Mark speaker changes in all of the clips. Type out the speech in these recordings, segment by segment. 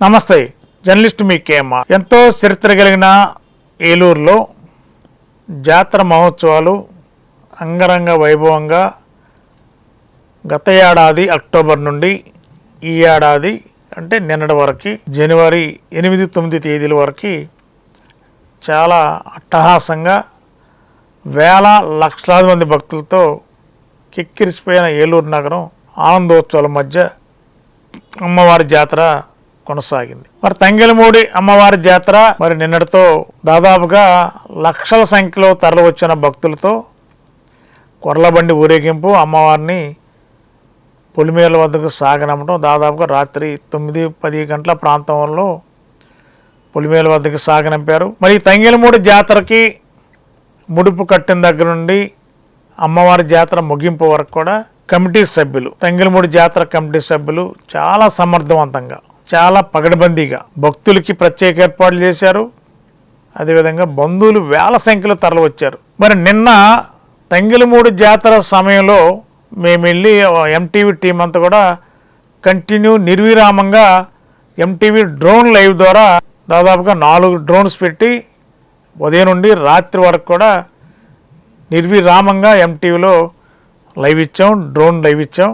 Speaker 1: నమస్తే జర్నలిస్ట్ మీ కేమ ఎంతో చరిత్ర కలిగిన ఏలూరులో జాతర మహోత్సవాలు అంగరంగ వైభవంగా గత ఏడాది అక్టోబర్ నుండి ఈ ఏడాది అంటే నిన్నటి వరకు జనవరి ఎనిమిది తొమ్మిది తేదీల వరకు చాలా అట్టహాసంగా వేల లక్షలాది మంది భక్తులతో కిక్కిరిసిపోయిన ఏలూరు నగరం ఆనందోత్సవాల మధ్య అమ్మవారి జాతర కొనసాగింది. మరి తంగెలమూడి అమ్మవారి జాతర మరి నిన్నటితో దాదాపుగా లక్షల సంఖ్యలో తరలి వచ్చిన భక్తులతో కొర్లబండి ఊరేగింపు అమ్మవారిని పొలిమేల వద్దకు సాగనమ్మటం దాదాపుగా రాత్రి తొమ్మిది పది గంటల ప్రాంతంలో పొలిమేల వద్దకు సాగనంపారు. మరి తంగిలమూడి తంగెలమూడి జాతరకి ముడుపు కట్టిన దగ్గర నుండి అమ్మవారి జాతర ముగింపు వరకు కూడా కమిటీ సభ్యులు తంగిలమూడి జాతర కమిటీ సభ్యులు చాలా సమర్థవంతంగా చాలా పగడబందీగా భక్తులకి ప్రత్యేక ఏర్పాట్లు చేశారు. అదేవిధంగా బంధువులు వేల సంఖ్యలో తరలి వచ్చారు మరి నిన్న తంగిలమూడి జాతర సమయంలో మేము వెళ్ళి ఎంటీవీ టీం అంతా కూడా కంటిన్యూ నిర్విరామంగా ఎంటీవీ డ్రోన్ లైవ్ ద్వారా దాదాపుగా నాలుగు డ్రోన్స్ పెట్టి ఉదయం నుండి రాత్రి వరకు కూడా నిర్విరామంగా ఎంటీవీలో లైవ్ ఇచ్చాం డ్రోన్ లైవ్ ఇచ్చాం.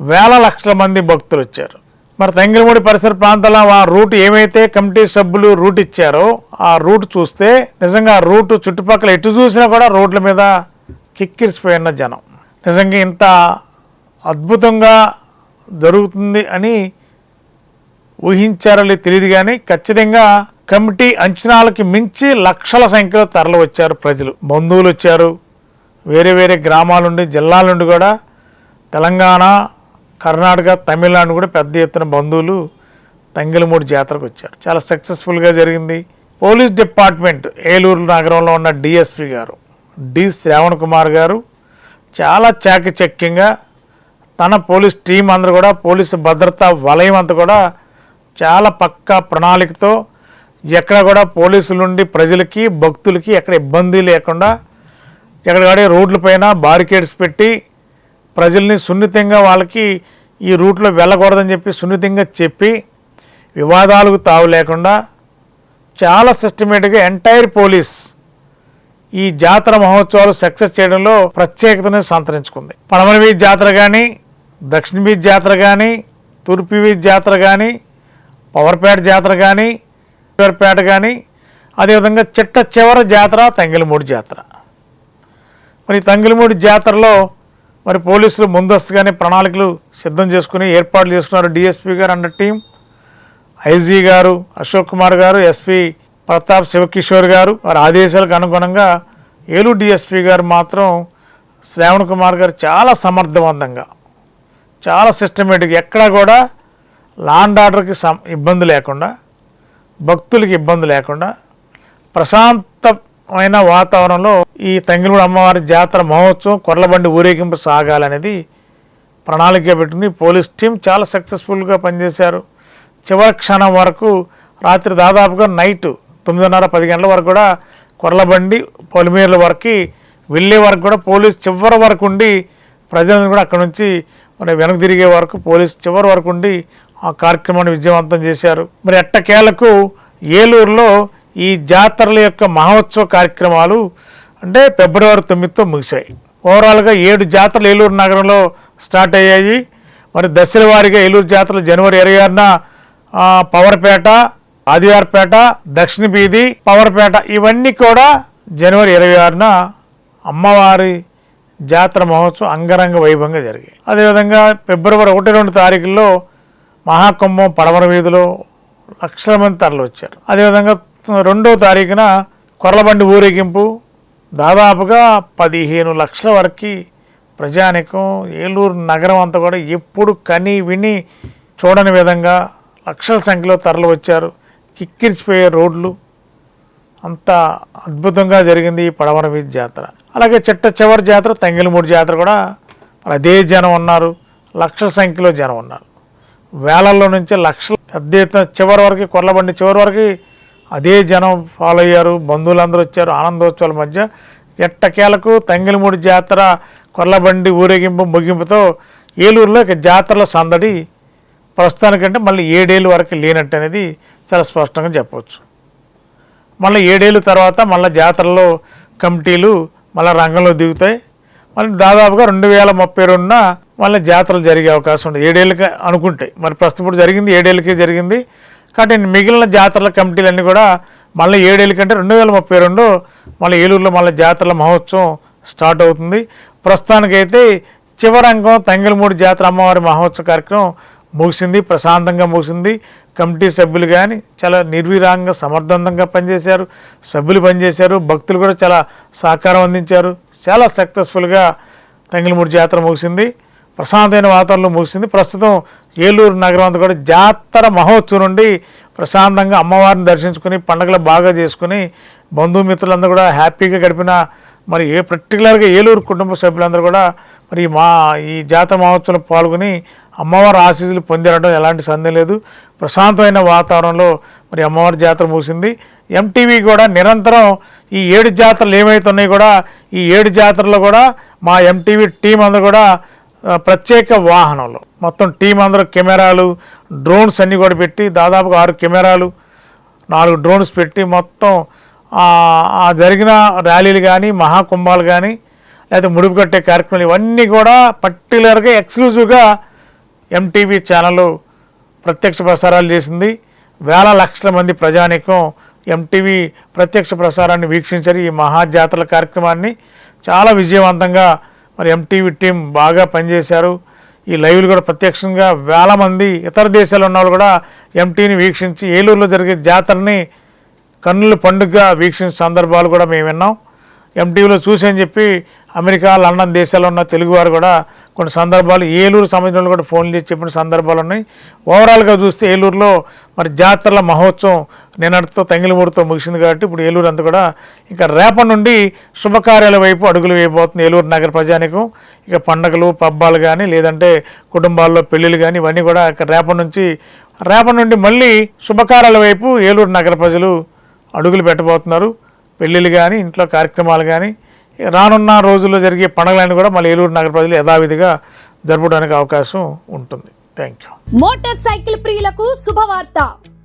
Speaker 1: వేల లక్షల మంది భక్తులు వచ్చారు మరి తంగిలమూడి పరిసర ప్రాంతాల ఆ రూట్ ఏమైతే కమిటీ సభ్యులు రూట్ ఇచ్చారో ఆ రూట్ చూస్తే నిజంగా ఆ రూట్ చుట్టుపక్కల ఎటు చూసినా కూడా రోడ్ల మీద కిక్కిరిసిపోయిన జనం. నిజంగా ఇంత అద్భుతంగా జరుగుతుంది అని ఊహించారో తెలియదు కానీ ఖచ్చితంగా కమిటీ అంచనాలకి మించి లక్షల సంఖ్యలో తరలి వచ్చారు ప్రజలు. బంధువులు వచ్చారు. వేరే వేరే గ్రామాల నుండి జిల్లాల నుండి కూడా తెలంగాణ కర్ణాటక తమిళనాడు కూడా పెద్ద ఎత్తున బంధువులు తంగిలమూడి జాతరకు వచ్చారు. చాలా సక్సెస్ఫుల్గా జరిగింది. పోలీస్ డిపార్ట్మెంట్ ఏలూరు నగరంలో ఉన్న డిఎస్పి గారు డి శ్రావణ్ కుమార్ గారు చాలా చాకచక్యంగా తన పోలీస్ టీం అందరూ కూడా పోలీసు భద్రతా వలయం అంతా కూడా చాలా పక్కా ప్రణాళికతో ఎక్కడ కూడా పోలీసుల నుండి ప్రజలకి భక్తులకి ఎక్కడ ఇబ్బంది లేకుండా ఎక్కడికడే రోడ్లపైన బారికేడ్స్ పెట్టి ప్రజల్ని సున్నితంగా వాళ్ళకి ఈ రూట్లో వెళ్ళకూడదని చెప్పి సున్నితంగా చెప్పి వివాదాలకు తావు లేకుండా చాలా సిస్టమేటిక్గా ఎంటైర్ పోలీస్ ఈ జాతర మహోత్సవాలు సక్సెస్ చేయడంలో ప్రత్యేకతను సంతరించుకుంది. పడమల వీధి జాతర కానీ దక్షిణ బీచ్ జాతర కానీ తూర్పు బీచ్ జాతర కానీ పవర్పేట జాతర కానీ పేట కానీ అదేవిధంగా చిట్ట చివర జాతర తంగిలమూడి జాతర. మరి ఈ తంగిలమూడి జాతరలో మరి పోలీసులు ముందస్తుగానే ప్రణాళికలు సిద్ధం చేసుకుని ఏర్పాట్లు చేసుకున్నారు. డిఎస్పీ గారు అన్న టీం ఐజీ గారు అశోక్ కుమార్ గారు ఎస్పీ ప్రతాప్ శివకిషోర్ గారు. వారి ఆదేశాలకు అనుగుణంగా ఏలూ డిఎస్పీ గారు మాత్రం శ్రావణ్ కుమార్ గారు చాలా సమర్థవంతంగా చాలా సిస్టమేటిక్ ఎక్కడా కూడా లాండ్ ఆర్డర్కి సం ఇబ్బంది లేకుండా భక్తులకి ఇబ్బంది లేకుండా ప్రశాంతమైన వాతావరణంలో ఈ తంగిలూడు అమ్మవారి జాతర మహోత్సవం కొర్లబండి ఊరేగింపు సాగాలనేది ప్రణాళిక పెట్టుకుని పోలీస్ టీం చాలా సక్సెస్ఫుల్గా పనిచేశారు. చివరి క్షణం వరకు రాత్రి దాదాపుగా నైట్ తొమ్మిదిన్నర పది గంటల వరకు కూడా కొర్లబండి పొలిమేర్ల వరకు వెళ్ళే వరకు కూడా పోలీస్ చివరి వరకు ఉండి ప్రజలను కూడా అక్కడ నుంచి మరి వెనక్కి తిరిగే వరకు పోలీస్ చివరి వరకు ఉండి ఆ కార్యక్రమాన్ని విజయవంతం చేశారు. మరి ఎట్టకేలకు ఏలూరులో ఈ జాతరల యొక్క మహోత్సవ కార్యక్రమాలు అంటే ఫిబ్రవరి తొమ్మిదితో ముగిశాయి. ఓవరాల్గా ఏడు జాతరలు ఏలూరు నగరంలో స్టార్ట్ అయ్యాయి. మరి దశల వారీగా ఏలూరు జాతరలు జనవరి ఇరవై ఆరున పవర్పేట ఆదివారపేట దక్షిణ బీది పవర్పేట ఇవన్నీ కూడా జనవరి ఇరవై ఆరున అమ్మవారి జాతర మహోత్సవం అంగరంగ వైభవంగా జరిగాయి. అదేవిధంగా ఫిబ్రవరి ఒకటి రెండు తారీఖుల్లో మహాకుంభం పడమర వీధిలో లక్షల మంది తరలి వచ్చారు అదేవిధంగా రెండో తారీఖున కొరలబండి ఊరేగింపు దాదాపుగా పదిహేను లక్షల వరకు ప్రజానికం ఏలూరు నగరం అంతా కూడా ఎప్పుడు కని విని చూడని విధంగా లక్షల సంఖ్యలో తరలి వచ్చారు. కిక్కిరిసిపోయే రోడ్లు. అంత అద్భుతంగా జరిగింది ఈ పడమర వీధి జాతర. అలాగే చిట్ట చివరి జాతర తంగిలిమూడి జాతర కూడా అదే జనం ఉన్నారు. లక్షల సంఖ్యలో జనం ఉన్నారు. వేలల్లో నుంచి లక్షల పెద్ద ఎత్తున చివరి వరకు కొర్లబండి చివరి వరకు అదే జనం ఫాలో అయ్యారు బంధువులందరూ వచ్చారు ఆనందోత్సవాల మధ్య. ఎట్టకేలకు తంగిలమూడి జాతర కొర్లబండి ఊరేగింపు ముగింపుతో ఏలూరులో ఇక జాతరల సందడి ప్రస్తుతానికంటే మళ్ళీ ఏడేళ్ళు వరకు లేనట్టు అనేది చాలా స్పష్టంగా చెప్పవచ్చు. మళ్ళీ ఏడేళ్ళ తర్వాత మళ్ళీ జాతరలో కమిటీలు మళ్ళీ రంగంలో దిగుతాయి. మళ్ళీ దాదాపుగా రెండు వేల ముప్పై రెండున మళ్ళీ జాతరలు జరిగే అవకాశం ఉంది. ఏడేళ్ళకి అనుకుంటే. మరి ప్రస్తుతం ఇప్పుడు జరిగింది ఏడేళ్ళకే జరిగింది. కాబట్టి మిగిలిన జాతరల కమిటీలన్నీ కూడా మళ్ళీ ఏడేళ్ళ కంటే రెండు వేల ముప్పై రెండు మళ్ళీ ఏలూరులో మళ్ళీ జాతరల మహోత్సవం స్టార్ట్ అవుతుంది. ప్రస్తుతానికైతే చివరంగం తంగిలమూడి జాతర అమ్మవారి మహోత్సవ కార్యక్రమం ముగిసింది ప్రశాంతంగా ముగిసింది. కమిటీ సభ్యులు కానీ చాలా నిర్విరాంగా సమర్థవంతంగా పనిచేశారు. సభ్యులు పనిచేశారు. భక్తులు కూడా చాలా సహకారం అందించారు. చాలా సక్సెస్ఫుల్గా తంగిలమూడి జాతర ముగిసింది. ప్రశాంతమైన వాతావరణంలో ముగిసింది. ప్రస్తుతం ఏలూరు నగరం అంతా కూడా జాతర మహోత్సవం నుండి ప్రశాంతంగా అమ్మవారిని దర్శించుకుని పండుగలు బాగా చేసుకుని బంధుమిత్రులందరూ కూడా హ్యాపీగా గడిపిన మరి ఏ పర్టికులర్గా ఏలూరు కుటుంబ సభ్యులందరూ కూడా మరి మా ఈ జాతర మహోత్సవంలో పాల్గొని అమ్మవారి ఆశీస్సులు పొందడం ఎలాంటి సందేహం లేదు. ప్రశాంతమైన వాతావరణంలో మరి అమ్మవారి జాతర ముగిసింది. ఎంటీవీ కూడా నిరంతరం ఈ ఏడు జాతరలు ఏమైతున్నాయి కూడా ఈ ఏడు జాతరలో కూడా మా ఎంటీవీ టీం అందరూ కూడా ప్రత్యేక వాహనంలో. మొత్తం టీం అందరూ కెమెరాలు డ్రోన్స్ అన్నీ కూడా పెట్టి దాదాపుగా ఆరు కెమెరాలు నాలుగు డ్రోన్స్ పెట్టి మొత్తం ఆ జరిగిన ర్యాలీలు కానీ మహాకుంభాలు కానీ లేదా ముడుపు కట్టే కార్యక్రమాలు ఇవన్నీ కూడా పర్టికులర్గా ఎక్స్క్లూజివ్గా ఎంటీవీ ఛానల్ ప్రత్యక్ష ప్రసారాలు చేసింది. వేల లక్షల మంది ప్రజానీకం ఎంటీవీ ప్రత్యక్ష ప్రసారాన్ని వీక్షించారు ఈ మహాజాతర కార్యక్రమాన్ని. చాలా విజయవంతంగా మరి ఎంటీవీ టీం బాగా పనిచేశారు. ఈ లైవ్లు కూడా ప్రత్యక్షంగా వేల మంది ఇతర దేశాల్లో ఉన్న వాళ్ళు కూడా ఎంటీని వీక్షించి ఏలూరులో జరిగే జాతరని కన్నుల పండుగగా వీక్షించిన సందర్భాలు కూడా మేము విన్నాం. ఎంటీవీలో చూసి అని చెప్పి అమెరికా లండన్ దేశాల్లో ఉన్న తెలుగువారు కూడా కొన్ని సందర్భాలు ఏలూరు సంబంధించిన వాళ్ళు కూడా ఫోన్ చేసి చెప్పిన సందర్భాలు ఉన్నాయి. ఓవరాల్గా చూస్తే ఏలూరులో మరి జాతరల మహోత్సవం నిన్నటితో తంగిలిమూడితో ముగిసింది కాబట్టి ఇప్పుడు ఏలూరు అంతా కూడా ఇక రేపటి నుండి శుభకార్యాల వైపు అడుగులు వేయబోతుంది. ఏలూరు నగర ప్రజానికం ఇక పండగలు పబ్బాలు కానీ లేదంటే కుటుంబాల్లో పెళ్ళిళ్ళు కానీ ఇవన్నీ కూడా ఇక రేపటి నుంచి రేపటి నుండి మళ్ళీ శుభకార్యాల వైపు ఏలూరు నగర ప్రజలు అడుగులు పెట్టబోతున్నారు. పెళ్ళిళ్ళు కానీ ఇంట్లో కార్యక్రమాలు కానీ రానున్న రోజుల్లో జరిగే పండుగలన్నీ కూడా మళ్ళీ ఏలూరు నగర ప్రజలు యథావిధిగా జరపడానికి అవకాశం ఉంటుంది. థ్యాంక్ యూ
Speaker 2: మోటార్ సైకిల్ ప్రియులకు శుభవార్త.